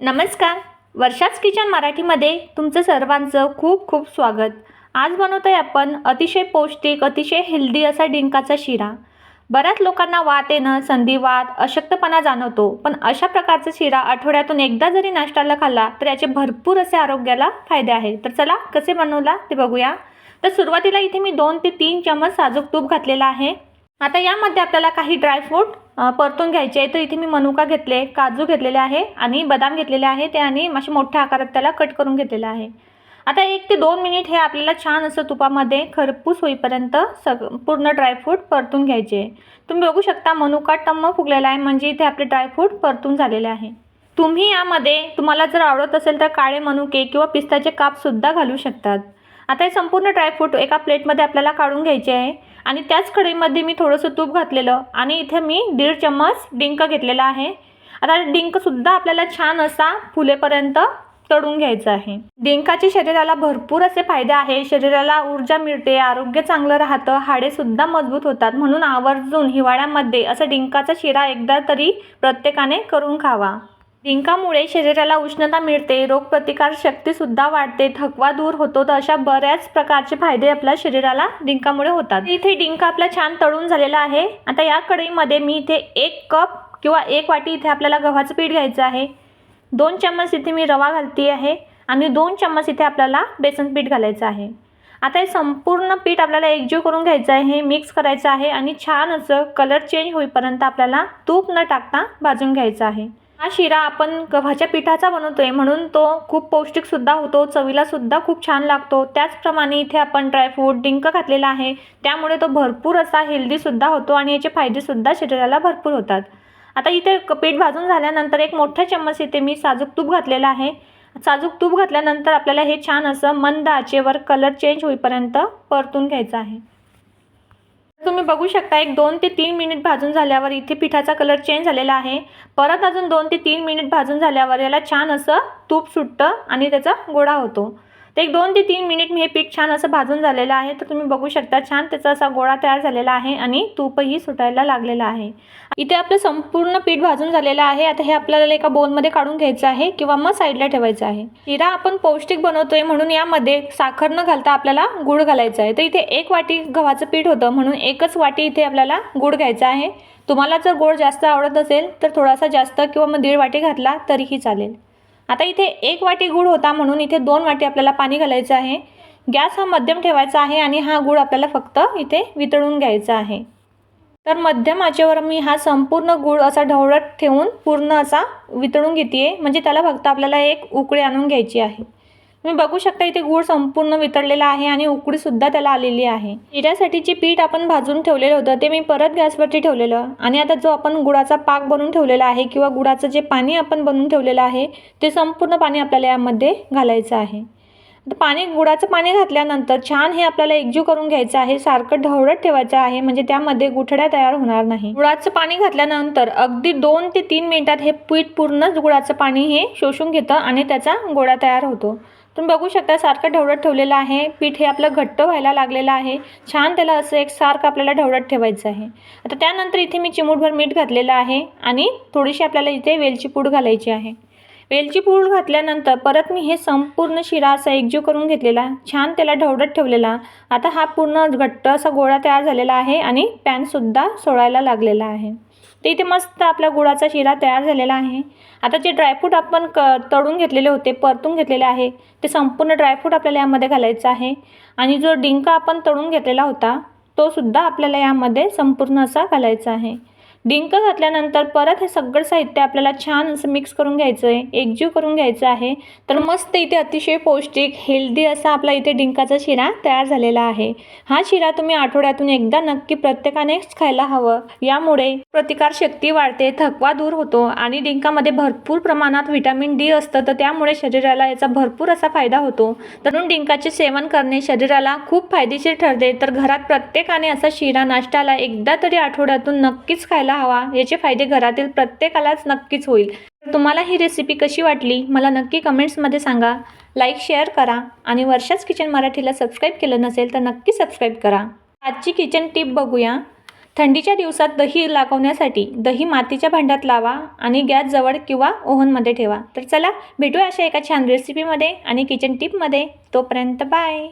नमस्कार. वर्षाच किचन मराठीमध्ये तुमचं सर्वांचं खूप खूप स्वागत. आज बनवत आहे आपण अतिशय पौष्टिक अतिशय हेल्दी असा डिंकाचा शिरा. बऱ्याच लोकांना वात येणं संधिवात अशक्तपणा जाणवतो पण अशा प्रकारचा शिरा आठवड्यातून एकदा जरी नाश्त्याला खाल्ला तर याचे भरपूर असे आरोग्याला फायदे आहेत तर चला कसे बनवला ते बघूया. तर सुरुवातीला इथे मी दोन ते तीन चमच साजूक तूप घातलेला आहे. आता यामध्ये आपल्याला काही ड्रायफ्रूट परतून घ्यायचे आहे. तर इथे मी मनुका घेतले काजू घेतलेले आहे आणि बदाम घेतलेले आहे. ते आणि असे मोठ्या आकारात त्याला कट करून घेतलेलं आहे. आता एक ते दोन मिनिट हे आपल्याला छान असं तुपामध्ये खरपूस होईपर्यंत सग पूर्ण ड्रायफ्रूट परतून घ्यायचे आहे. तुम्ही बघू शकता मनुका टम्म फुगलेला आहे. म्हणजे इथे आपले ड्रायफ्रूट परतून झालेले आहे. तुम्ही यामध्ये तुम्हाला जर आवडत असेल तर काळे मनुके किंवा पिस्ताचे कापसुद्धा घालू शकतात. आता हे संपूर्ण ड्रायफ्रूट एका प्लेटमध्ये आपल्याला काढून घ्यायचे आहे. आणि त्याच कढईमध्ये मी थोडंसं तूप घातलेलं आणि इथे मी दीड चम्मच डिंक घेतलेला आहे. आता डिंकसुद्धा आपल्याला छान असा फुलेपर्यंत तळून घ्यायचं आहे. डिंकाचे शरीराला भरपूर असे फायदे आहे शरीराला ऊर्जा मिळते आरोग्य चांगलं राहतं हाडेसुद्धा मजबूत होतात. म्हणून आवर्जून हिवाळ्यामध्ये असं डिंकाचा शिरा एकदा तरी प्रत्येकाने करून खावा. डिंकामुळे शरीराला उष्णता मिळते रोगप्रतिकार शक्तीसुद्धा वाढते थकवा दूर होतो तर अशा बऱ्याच प्रकारचे फायदे आपल्या शरीराला डिंकामुळे होतात. इथे डिंक आपला छान तळून झालेला आहे. आता या कढईमध्ये मी इथे एक कप किंवा एक वाटी इथे आपल्याला गव्हाचं पीठ घ्यायचं आहे. दोन चम्मच इथे मी रवा घालते आहे आणि दोन चम्मच इथे आपल्याला बेसन पीठ घालायचं आहे. आता हे संपूर्ण पीठ आपल्याला एकजीव करून घ्यायचं आहे हे मिक्स करायचं आहे आणि छान असं कलर चेंज होईपर्यंत आपल्याला तूप न टाकता भाजून घ्यायचं आहे. हा शिरा आपण गव्हाच्या पिठाचा बनवतो आहे म्हणून तो खूप पौष्टिकसुद्धा होतो चवीलासुद्धा खूप छान लागतो. त्याचप्रमाणे इथे आपण ड्रायफ्रूट डिंक घातलेला आहे. त्यामुळे तो भरपूर असा हेल्दीसुद्धा होतो आणि याचे फायदेसुद्धा शरीराला भरपूर होतात. आता इथे क- पीठ भाजून झाल्यानंतर एक मोठा चम्मच इथे मी साजूक तूप घातलेलं आहे. साजूक तूप घातल्यानंतर आपल्याला हे छान असं मंद आचेवर कलर चेंज होईपर्यंत परतून घ्यायचं आहे. तुम्ही बघू शकता एक दोन ते तीन मिनिट भाजून झाल्यावर इथे पिठाचा कलर चेंज झालेला आहे. परत अजून दोन ते तीन मिनिट भाजून झाल्यावर याला छान असं तूप सुटतं आणि त्याचा गोळा होतो. तर एक दोन ते तीन मिनिट मी हे पीठ छान असं भाजून झालेलं आहे. तर तुम्ही बघू शकता छान त्याचा असा गोळा तयार झालेला आहे आणि तूपही सुटायला लागलेला आहे. इथे आपलं संपूर्ण पीठ भाजून झालेलं आहे. आता हे आपल्याला एका बोलमध्ये काढून घ्यायचं आहे किंवा मग साईडला ठेवायचं आहे. शिरा आपण पौष्टिक बनवतोय म्हणून यामध्ये साखर न घालता आपल्याला गुळ घालायचा आहे. तर इथे एक वाटी गव्हाचं पीठ होतं म्हणून एकच वाटी इथे आपल्याला गुळ घ्यायचा आहे. तुम्हाला जर गोड जास्त आवडत असेल तर थोडासा जास्त किंवा मग दीड वाटी घातला तरीही चालेल. आता इथे एक वाटी गूळ होता म्हणून इथे दोन वाटी आपल्याला पाणी घालायचं आहे. गॅस हा मध्यम ठेवायचा आहे आणि हा गूळ आपल्याला फक्त इथे वितळून घ्यायचा आहे. तर मध्यम आचेवर मी हा संपूर्ण गूळ असा ढवळत ठेवून पूर्ण असा वितळून घेते म्हणजे त्याला फक्त आपल्याला एक उकळी आणून घ्यायची आहे. तुम्ही बघू शकता इथे गूळ संपूर्ण वितळलेला आहे आणि उकडीसुद्धा त्याला आलेली आहे. जिऱ्यासाठीचे पीठ आपण भाजून ठेवलेलं होतं ते मी परत गॅसवरती ठेवलेलं. आणि आता जो आपण गुळाचा पाक बनवून ठेवलेला आहे किंवा गुळाचं जे पाणी आपण बनवून ठेवलेलं आहे ते संपूर्ण पाणी आपल्याला यामध्ये घालायचं आहे. आता पाणी गुळाचं पाणी घातल्यानंतर छान हे आपल्याला एकजीव करून घ्यायचं आहे सारखं ढवळत ठेवायचं आहे म्हणजे त्यामध्ये गुठड्या तयार होणार नाही. गुळाचं पाणी घातल्यानंतर अगदी दोन ते तीन मिनिटात हे पीठ पूर्ण गुळाचं पाणी हे शोषून घेतं आणि त्याचा गोळा तयार होतो. तुम्ही बघू शकता सारखं ढवळत ठेवलेलं आहे. पीठ हे आपलं घट्ट व्हायला लागलेलं आहे. छान त्याला असं एक सारखं आपल्याला ढवळत ठेवायचं आहे. आता त्यानंतर इथे मी चिमूटभर मीठ घातलेलं आहे आणि थोडीशी आपल्याला इथे वेलची पूड घालायची आहे. वेलची पूड घातल्यानंतर परत मी हे संपूर्ण शिरा असा एकजीव करून घेतलेला छान त्याला ढवळत ठेवलेला. आता हा पूर्ण घट्ट असा गोळा तयार झालेला आहे आणि पॅनसुद्धा सोडायला लागलेला आहे. तर इथे मस्त आपला गुळाचा शिरा तयार झालेला आहे. आता जे ड्रायफ्रूट आपण क तळून घेतलेले होते परतून घेतलेले आहे ते संपूर्ण ड्रायफ्रूट आपल्याला यामध्ये घालायचं आहे. आणि जो डिंक आपण तळून घेतलेला होता तो सुद्धा आपल्याला यामध्ये संपूर्ण असा घालायचा आहे. डिंक घातल्यानंतर परत हे सगळं साहित्य आपल्याला छान असं मिक्स करून घ्यायचं आहे एकजीव करून घ्यायचं आहे. तर मस्त इथे अतिशय पौष्टिक हेल्दी असा आपला इथे डिंकाचा शिरा तयार झालेला आहे. हा शिरा तुम्ही आठवड्यातून एकदा नक्की प्रत्येकानेच खायला हवं. यामुळे प्रतिकारशक्ती वाढते थकवा दूर होतो आणि डिंकामध्ये भरपूर प्रमाणात व्हिटॅमिन डी असतं तर त्यामुळे शरीराला याचा भरपूर असा फायदा होतो. तरुण डिंकाचे सेवन करणे शरीराला खूप फायदेशीर ठरते. तर घरात प्रत्येकाने असा शिरा नाश्त्याला एकदा तरी आठवड्यातून नक्कीच खायला हवा याचे फायदे घरातील प्रत्येकालाच नक्कीच होईल. तर तुम्हाला ही रेसिपी कशी वाटली? मला नक्की कमेंट्समध्ये सांगा. लाईक शेअर करा. आणि वर्षाच किचन मराठीला सबस्क्राईब केलं नसेल तर नक्की सबस्क्राईब करा. आजची किचन टिप बघूया. थंडीच्या दिवसात दही लागवण्यासाठी दही मातीच्या भांड्यात लावा आणि गॅस जवळ किंवा ओव्हनमध्ये ठेवा. तर चला भेटूया अशा एका छान रेसिपीमध्ये आणि किचन टिपमध्ये तोपर्यंत बाय